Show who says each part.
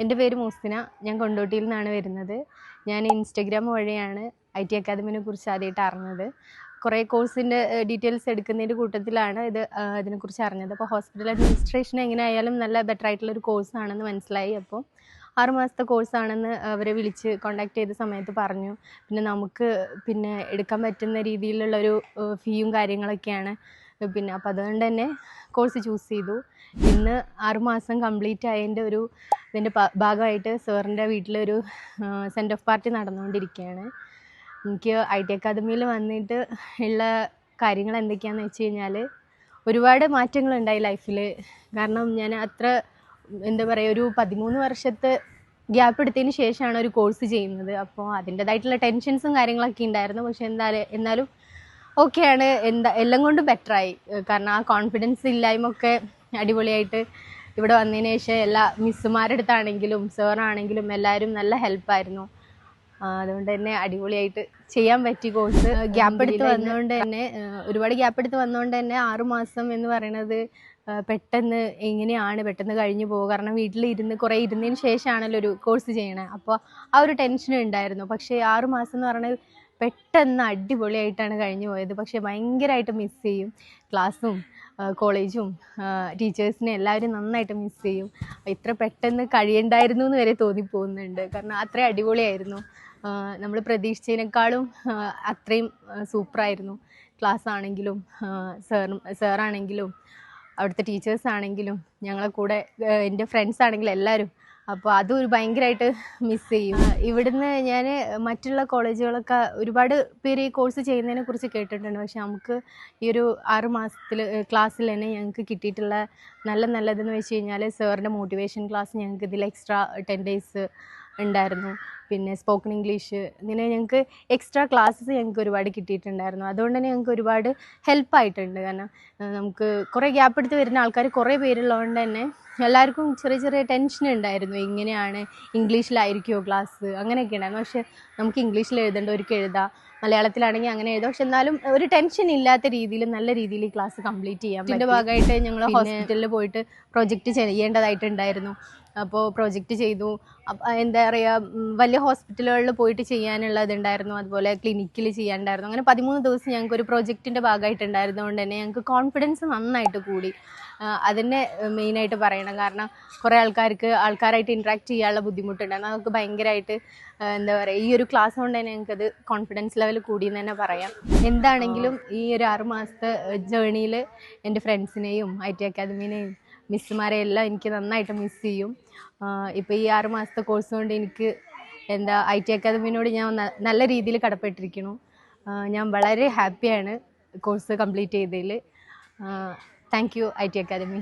Speaker 1: എന്റെ പേര് മൂസ്തിന. ഞാൻ കൊണ്ടോട്ടിയിൽ നിന്നാണ് വരുന്നത്. ഞാൻ ഇൻസ്റ്റഗ്രാം വഴിയാണ് ഐ ടി അക്കാദമിനെ കുറിച്ച് ആദ്യമായിട്ട് അറിഞ്ഞത്. കുറേ കോഴ്സിന്റെ ഡീറ്റെയിൽസ് എടുക്കുന്നതിന്റെ കൂട്ടത്തിലാണ് ഇത് ഇതിനെക്കുറിച്ച് അറിഞ്ഞത്. അപ്പോൾ ഹോസ്പിറ്റൽ അഡ്മിനിസ്ട്രേഷൻ എങ്ങനെയായാലും നല്ല ബെറ്റർ ആയിട്ടുള്ളൊരു കോഴ്സാണെന്ന് മനസ്സിലായി. അപ്പോൾ ആറ് മാസത്തെ കോഴ്സാണെന്ന് അവരെ വിളിച്ച് കോണ്ടാക്ട് ചെയ്ത സമയത്ത് പറഞ്ഞു. പിന്നെ നമുക്ക് പിന്നെ എടുക്കാൻ പറ്റുന്ന രീതിയിലുള്ളൊരു ഫീയും കാര്യങ്ങളൊക്കെയാണ് പിന്നെ അപ്പോൾ അതുകൊണ്ട് തന്നെ കോഴ്സ് ചൂസ് ചെയ്തു. ഇന്ന് ആറുമാസം കംപ്ലീറ്റ് ആയതിന്റെ ഒരു ഇതിന്റെ ഭാഗമായിട്ട് സാറിന്റെ വീട്ടിലൊരു സെൻഡ് ഓഫ് പാർട്ടി നടന്നുകൊണ്ടിരിക്കുകയാണ് എനിക്ക് ഐ ടി അക്കാദമിയിൽ വന്നിട്ട് ഉള്ള കാര്യങ്ങൾ എന്തൊക്കെയാണെന്ന് വെച്ച് കഴിഞ്ഞാൽ ഒരുപാട് മാറ്റങ്ങളുണ്ടായി ലൈഫിൽ കാരണം ഞാൻ അത്ര എന്താ പറയുക ഒരു പതിമൂന്ന് വർഷത്തെ ഗ്യാപ്പ് എടുത്തതിന് ശേഷമാണ് ഒരു കോഴ്സ് ചെയ്യുന്നത്. അപ്പോൾ അതിന്റേതായിട്ടുള്ള ടെൻഷൻസും കാര്യങ്ങളൊക്കെ ഉണ്ടായിരുന്നു. പക്ഷെ എന്തായാലും എന്നാലും ഓക്കെയാണ്. എന്താ എല്ലാം കൊണ്ടും ബെറ്ററായി കാരണം ആ കോൺഫിഡൻസ് ഇല്ലായ്മ ഒക്കെ അടിപൊളിയായിട്ട് ഇവിടെ വന്നതിന് ശേഷം എല്ലാ മിസ്സുമാരുടെ അടുത്താണെങ്കിലും സാറാണെങ്കിലും എല്ലാവരും നല്ല ഹെൽപ്പായിരുന്നു അതുകൊണ്ട് തന്നെ അടിപൊളിയായിട്ട് ചെയ്യാൻ പറ്റി കോഴ്സ് ഗ്യാപ്പ് എടുത്ത് വന്നതുകൊണ്ട് തന്നെ ഒരുപാട് ഗ്യാപ്പ് എടുത്ത് വന്നതുകൊണ്ട് തന്നെ ആറുമാസം എന്ന് പറയുന്നത് പെട്ടെന്ന് എങ്ങനെയാണ് പെട്ടെന്ന് കഴിഞ്ഞു പോകുക കാരണം വീട്ടിലിരുന്ന് കുറേ ഇരുന്നതിന് ശേഷമാണല്ലോ ഒരു കോഴ്സ് ചെയ്യണേ. അപ്പോൾ ആ ഒരു ടെൻഷൻ ഉണ്ടായിരുന്നു. പക്ഷേ ആറുമാസം എന്ന് പറയുന്നത് പെട്ടെന്ന് അടിപൊളിയായിട്ടാണ് കഴിഞ്ഞു പോയത്. പക്ഷേ ഭയങ്കരമായിട്ട് മിസ് ചെയ്യും. ക്ലാസ്സും കോളേജും ടീച്ചേഴ്സിനെ എല്ലാവരും നന്നായിട്ട് മിസ് ചെയ്യും. ഇത്ര പെട്ടെന്ന് കഴിയണ്ടായിരുന്നു എന്ന് വരെ തോന്നിപ്പോകുന്നുണ്ട്. കാരണം അത്രയും അടിപൊളിയായിരുന്നു. നമ്മൾ പ്രതീക്ഷിച്ചതിനേക്കാളും അത്രയും സൂപ്പറായിരുന്നു. ക്ലാസ് ആണെങ്കിലും സാറും സാറാണെങ്കിലും അവിടുത്തെ ടീച്ചേഴ്സ് ആണെങ്കിലും ഞങ്ങളെ കൂടെ എന്റെ ഫ്രണ്ട്സ് ആണെങ്കിലും എല്ലാവരും അപ്പോൾ അതും ഒരു ഭയങ്കരമായിട്ട് മിസ് ചെയ്യും. ഇവിടുന്ന് ഞാൻ മറ്റുള്ള കോളേജുകളൊക്കെ ഒരുപാട് പേര് ഈ കോഴ്സ് ചെയ്യുന്നതിനെ കുറിച്ച് കേട്ടിട്ടുണ്ട്. പക്ഷെ നമുക്ക് ഈ ഒരു ആറ് മാസത്തിൽ ക്ലാസ്സിൽ തന്നെ ഞങ്ങൾക്ക് കിട്ടിയിട്ടുള്ള നല്ല നല്ലതെന്ന് വെച്ച് കഴിഞ്ഞാൽ സാറിന്റെ മോട്ടിവേഷൻ ക്ലാസ് ഞങ്ങൾക്ക് ഇതിൽ എക്സ്ട്രാ ടെൻ ഡേയ്സ് ഉണ്ടായിരുന്നു. പിന്നെ സ്പോക്കൺ ഇംഗ്ലീഷ് ഇങ്ങനെ ഞങ്ങൾക്ക് എക്സ്ട്രാ ക്ലാസ്സസ് ഞങ്ങൾക്ക് ഒരുപാട് കിട്ടിയിട്ടുണ്ടായിരുന്നു. അതുകൊണ്ട് തന്നെ ഞങ്ങൾക്ക് ഒരുപാട് ഹെൽപ്പായിട്ടുണ്ട് കാരണം നമുക്ക് കുറേ ഗ്യാപ്പ് എടുത്ത് വരുന്ന ആൾക്കാർ കുറേ പേരുള്ളതുകൊണ്ട് തന്നെ എല്ലാവർക്കും ചെറിയ ചെറിയ ടെൻഷൻ ഉണ്ടായിരുന്നു. എങ്ങനെയാണ് ഇംഗ്ലീഷിലായിരിക്കുമോ ക്ലാസ് അങ്ങനെയൊക്കെ ഉണ്ടായിരുന്നു. പക്ഷേ നമുക്ക് ഇംഗ്ലീഷിൽ എഴുതേണ്ട ഒരു എഴുതാം മലയാളത്തിലാണെങ്കിൽ അങ്ങനെ എഴുതാം. പക്ഷെ എന്നാലും ഒരു ടെൻഷൻ ഇല്ലാത്ത രീതിയിൽ നല്ല രീതിയിൽ ക്ലാസ് കംപ്ലീറ്റ് ചെയ്യാം ഇതിന്റെ ഭാഗമായിട്ട് ഞങ്ങൾ ഹോസ്പിറ്റലിൽ പോയിട്ട് പ്രൊജക്റ്റ് ചെയ്യേണ്ടതായിട്ടുണ്ടായിരുന്നു. അപ്പോൾ പ്രൊജക്റ്റ് ചെയ്തു. എന്താ പറയുക വലിയ ഹോസ്പിറ്റലുകളിൽ പോയിട്ട് ചെയ്യാനുള്ളതുണ്ടായിരുന്നു. അതുപോലെ ക്ലിനിക്കിൽ ചെയ്യാനുണ്ടായിരുന്നു. അങ്ങനെ പതിമൂന്ന് ദിവസം ഞങ്ങൾക്ക് ഒരു പ്രൊജക്റ്റിന്റെ ഭാഗമായിട്ടുണ്ടായിരുന്നതുകൊണ്ട് തന്നെ ഞങ്ങൾക്ക് കോൺഫിഡൻസ് നന്നായിട്ട് കൂടി. അതിനെ മെയിനായിട്ട് പറയണം. കാരണം കുറേ ആൾക്കാർക്ക് ആൾക്കാരായിട്ട് ഇൻട്രാക്ട് ചെയ്യാനുള്ള ബുദ്ധിമുട്ടുണ്ടായിരുന്നു അതൊക്കെ ഭയങ്കരമായിട്ട് എന്താ പറയുക ഈ ഒരു ക്ലാസ് കൊണ്ട് തന്നെ ഞങ്ങൾക്കത് കോൺഫിഡൻസ് ലെവൽ കൂടി എന്ന് തന്നെ പറയാം. എന്താണെങ്കിലും ഈ ഒരു ആറുമാസത്തെ ജേണിയിൽ എന്റെ ഫ്രണ്ട്സിനെയും ഐ ടി അക്കാദമിനെയും മിസ്സുമാരെ എല്ലാം എനിക്ക് നന്നായിട്ട് മിസ് ചെയ്യും. ഇപ്പോൾ ഈ ആറ് മാസത്തെ കോഴ്സ് കൊണ്ട് എനിക്ക് എന്താ ഐ ടി അക്കാദമിനോട് ഞാൻ നല്ല രീതിയിൽ കടപ്പെട്ടിരിക്കുന്നു. ഞാൻ വളരെ ഹാപ്പിയാണ് കോഴ്സ് കംപ്ലീറ്റ് ചെയ്തതിൽ thank you I T academy